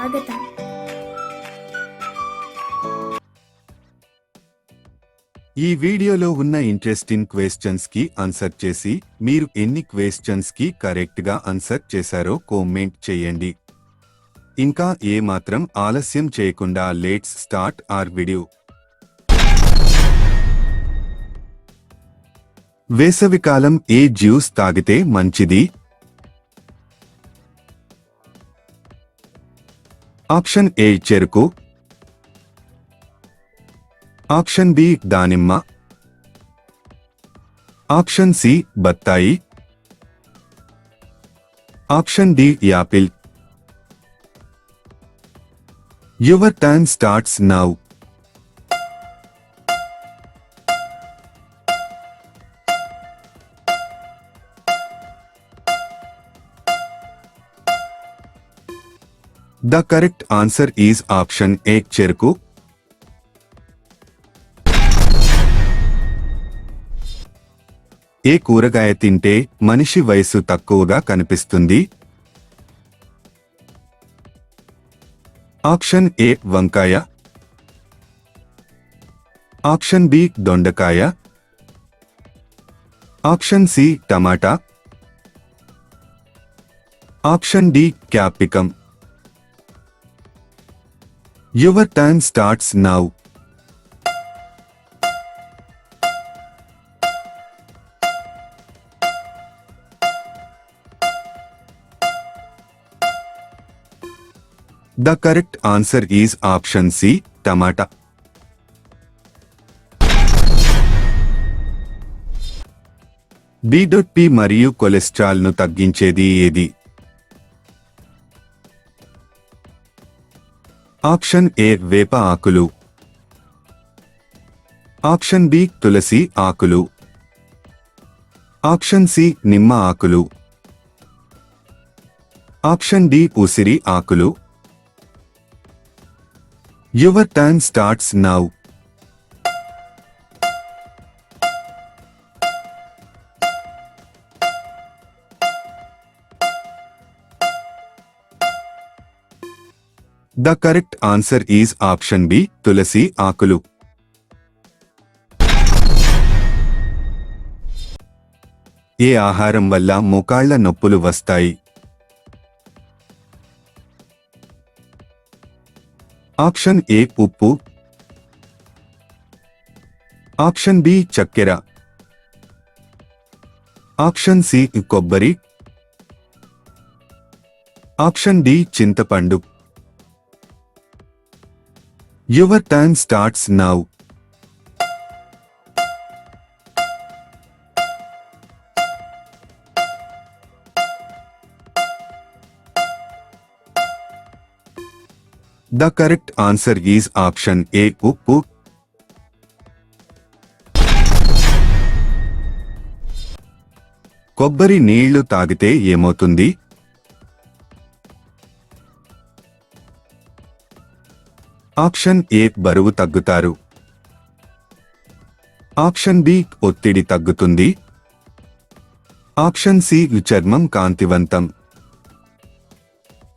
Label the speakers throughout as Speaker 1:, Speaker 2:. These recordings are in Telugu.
Speaker 1: స్వాగతం.
Speaker 2: ఈ వీడియోలో ఉన్న ఇంట్రెస్టింగ్ క్వశ్చన్స్కి ఆన్సర్ చేసి మీరు ఎన్ని క్వశ్చన్స్కి కరెక్ట్గా ఆన్సర్ చేశారో కామెంట్ చేయండి. ఇంకా ఏ మాత్రం ఆలస్యం చేయకుండా లేట్స్ స్టార్ట్ ఆర్ వీడియో వేసవికాలం ఏ జ్యూస్ తాగితే మంచిది? ఆప్షన్ ఏ చెరుకు ఆప్షన్ బి దానిమ్మ ఆప్షన్ సి బత్తాయి option D apple your turn starts now the correct answer is option A చెరుకు ఏ కూరగాయ తింటే మనిషి వయసు తక్కువగా కనిపిస్తుంది? ఆప్షన్ ఏ వంకాయ. ఆప్షన్ బి దొండకాయ. Option C tomato. Option D capsicum your time starts now the correct answer is option C టమాటా పి మరియు కొలెస్ట్రాల్ను తగ్గించేది ఏది? ఆప్షన్ ఏ వేప ఆకులు. ఆప్షన్ బి తులసి ఆకులు. ఆప్షన్ సి నిమ్మ ఆకులు. ఆప్షన్ డి ఉసిరి ఆకులు. Your time starts now the correct answer is option B తులసి ఆకులు ఏ ఆహారం వల్ల మోకాళ్ళ నొప్పులు వస్తాయి? ఆప్షన్ ఏ ఉప్పు. ఆప్షన్ బి చక్కెర. ఆప్షన్ సి కొబ్బరి. ఆప్షన్ డి చింతపండు. Your time starts now the correct answer is option A ఉప్పు కొబ్బరి నీళ్ళు తాగితే ఏమవుతుంది? ఆప్షన్ ఏ బరువు తగ్గుతారు. ఆప్షన్ బి ఒత్తిడి తగ్గుతుంది. ఆప్షన్ సి చర్మం కాంతివంతం.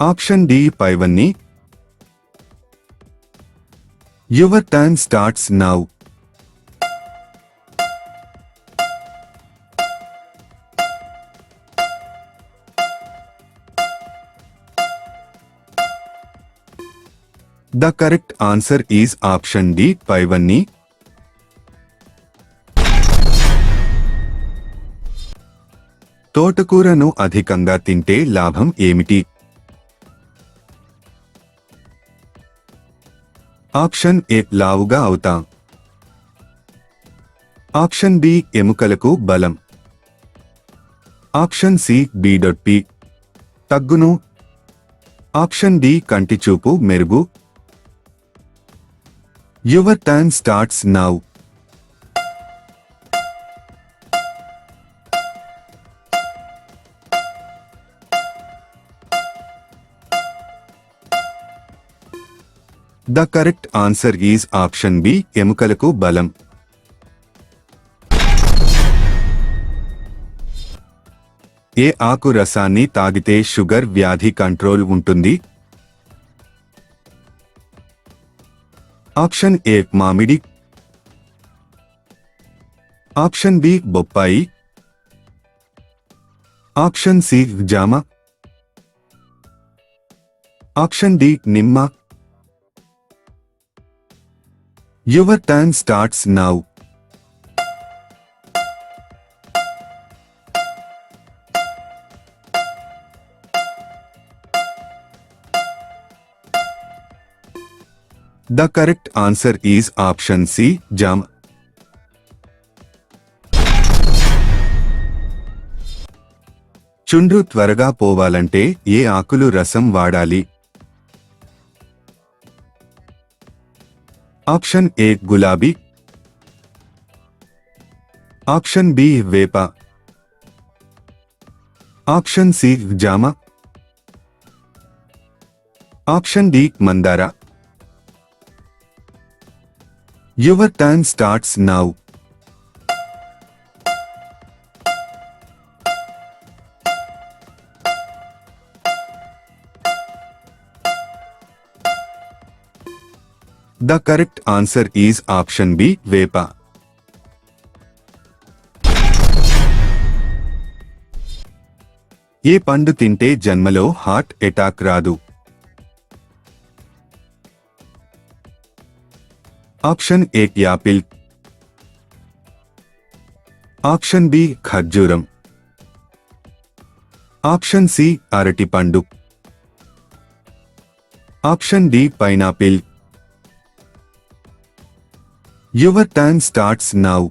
Speaker 2: ఆప్షన్ డి పైవన్నీ. Your time starts now the correct answer is option D పైవన్నీ తోటకూరను అధికంగా తింటే లాభం ఏమిటి? ఆప్షన్ ఏ లావుగా అవుతాం. ఆప్షన్ బి ఎముకలకు బలం. ఆప్షన్ సి బి తగ్గును. ఆప్షన్ డి కంటి చూపు మెరుగు. Your turn starts now the correct answer is option B ఎముకలకు బలం. ఏ ఆకు రసాన్ని తాగితే షుగర్ వ్యాధి కంట్రోల్ ఉంటుంది? ఆప్షన్ ఏ మామిడి ఆప్షన్ బి బొప్పాయి ఆప్షన్ సి జామ ఆప్షన్ డి నిమ్మ your turn starts now the correct answer is option C jam చుండ్రు త్వరగా పోవాలంటే ఏ ఆకులు రసం వాడాలి? ఆప్షన్ ఏ గులాబీ. ఆప్షన్ బి వేప. ఆప్షన్ సి జామ. ఆప్షన్ డి మందార. Your turn starts now the correct answer is option B వేప ఏ పండు తింటే జన్మలో హార్ట్ అటాక్ రాదు. Option A apple option B ఖర్జూరం ఆప్షన్ సి అరటిపండు option D pineapple your turn starts now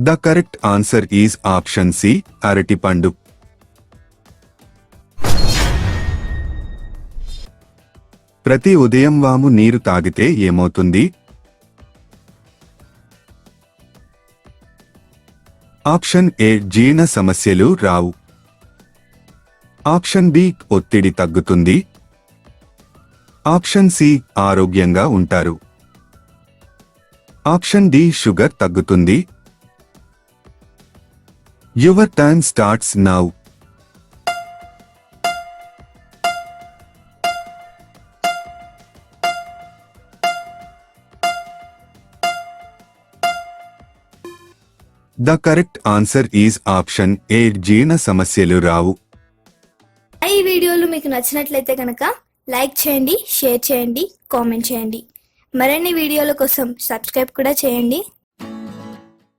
Speaker 2: the correct answer is option C అరటిపండు ప్రతి ఉదయం వాము నీరు తాగితే ఏమవుతుంది? ఆప్షన్ ఏ జీర్ణ సమస్యలు రావు. ఆప్షన్ బి ఒత్తిడి తగ్గుతుంది. ఆప్షన్ సి ఆరోగ్యంగా ఉంటారు. ఆప్షన్ డి షుగర్ తగ్గుతుంది. Your turn starts now the correct answer is option A జీర్ణ సమస్యలు రావు.
Speaker 1: ఈ వీడియోలు మీకు నచ్చినట్లయితే కనుక లైక్ చేయండి షేర్ చేయండి కామెంట్ చేయండి. మరిన్ని వీడియోల కోసం సబ్స్క్రైబ్ కూడా చేయండి.